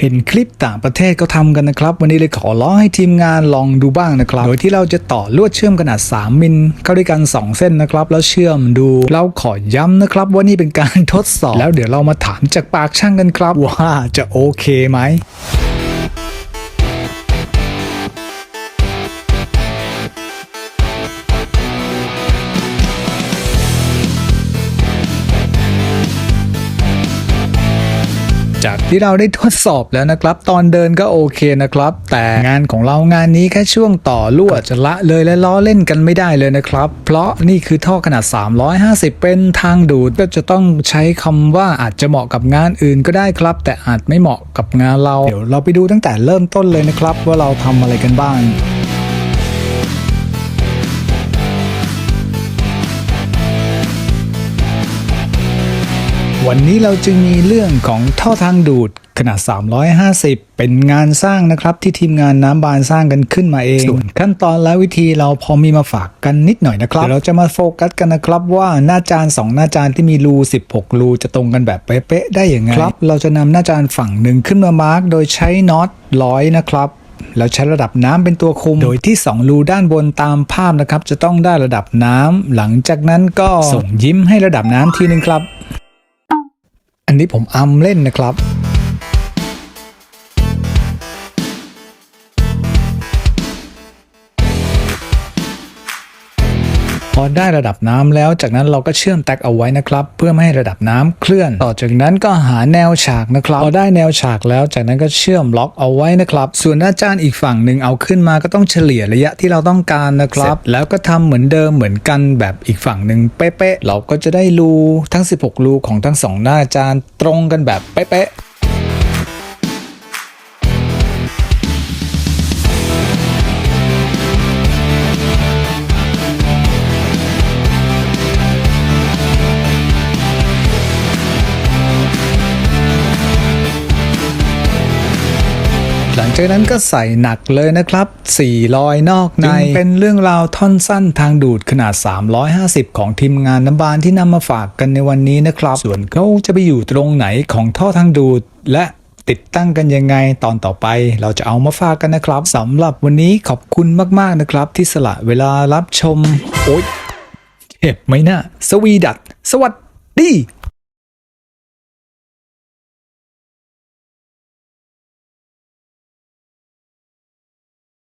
เห็นคลิปต่างประเทศเขาทำกันนะครับ วันนี้เลยขอร้องให้ทีมงานลองดูบ้างนะครับ โดยที่เราจะต่อลวดเชื่อมขนาด 3 มิลเข้าด้วยกัน 2 เส้นนะครับ แล้วเชื่อมดู เราขอย้ำนะครับว่านี่เป็นการทดสอบ แล้วเดี๋ยวเรามาถามจากปากช่างกันครับ ว่าจะโอเคไหม จากที่เราได้ทดสอบแล้วนะครับ ตอนเดินก็โอเคนะครับ แต่งานของเรางานนี้แค่ช่วงต่อลวดจะละเลยและล้อเล่นกันไม่ได้เลยนะครับ เพราะนี่คือท่อขนาด 350 เป็นทางดูดก็จะต้องใช้คำว่าอาจจะเหมาะกับงานอื่นก็ได้ครับ แต่อาจไม่เหมาะกับงานเรา เดี๋ยวเราไปดูตั้งแต่เริ่มต้นเลยนะครับ ว่าเราทำอะไรกันบ้าง วันนี้เราจึงมีเรื่องของท่อทางดูดขนาด 350 เป็นงานสร้างนะครับที่ทีมงานน้ำบานสร้างกันขึ้นมาเองส่วนขั้นตอนและวิธีเราพอมีมาฝากกันนิดหน่อยนะครับเดี๋ยวเราจะมาโฟกัสกันนะครับว่าหน้าจาน 2 หน้าจานที่มีรู 16 รูจะตรงกันแบบเป๊ะๆได้อย่างไงครับ เราจะนำหน้าจานฝั่งหนึ่งขึ้นมามาร์กโดยใช้น็อตร้อยนะครับแล้วใช้ระดับน้ำเป็นตัวคุม โดยที่ 2 รูด้านบนตามภาพนะครับ จะต้องได้ระดับน้ำหลังจากนั้นก็ส่งยิ้มให้ระดับน้ำทีนึงครับ อันนี้ผมอำเล่นนะครับ พอได้ระดับน้ำแล้ว จากนั้นเราก็เชื่อมแตกเอาไว้นะครับ เพื่อไม่ให้ระดับน้ำเคลื่อน ต่อจากนั้นก็หาแนวฉากนะครับพอได้แนวฉากแล้ว จากนั้นก็เชื่อมล็อกเอาไว้นะครับ ส่วนหน้าจานอีกฝั่งหนึ่งเอาขึ้นมาก็ต้องเฉลี่ยระยะที่เราต้องการนะครับ แล้วก็ทำเหมือนเดิมเหมือนกันแบบอีกฝั่งหนึ่งเป๊ะๆเราก็จะได้รูทั้ง 16รูของทั้งสองหน้าจานตรงกันแบบเป๊ะๆ หลังจากนั้นก็ใส่หนักเลยนะครับ4รอยนอกในเป็นเรื่องราวท่อนสั้นทางดูดขนาด 350 ของทีมงานน้ำบานที่นำมาฝากกันในวันนี้นะครับ ส่วนเขาจะไปอยู่ตรงไหนของท่อทางดูดและติดตั้งกันยังไงตอนต่อไปเราจะเอามาฝากกันนะครับสำหรับวันนี้ขอบคุณมากๆนะครับ ที่สละเวลารับชม โอ๊ยเจ็บไหมนะสวีดัตสวัสดี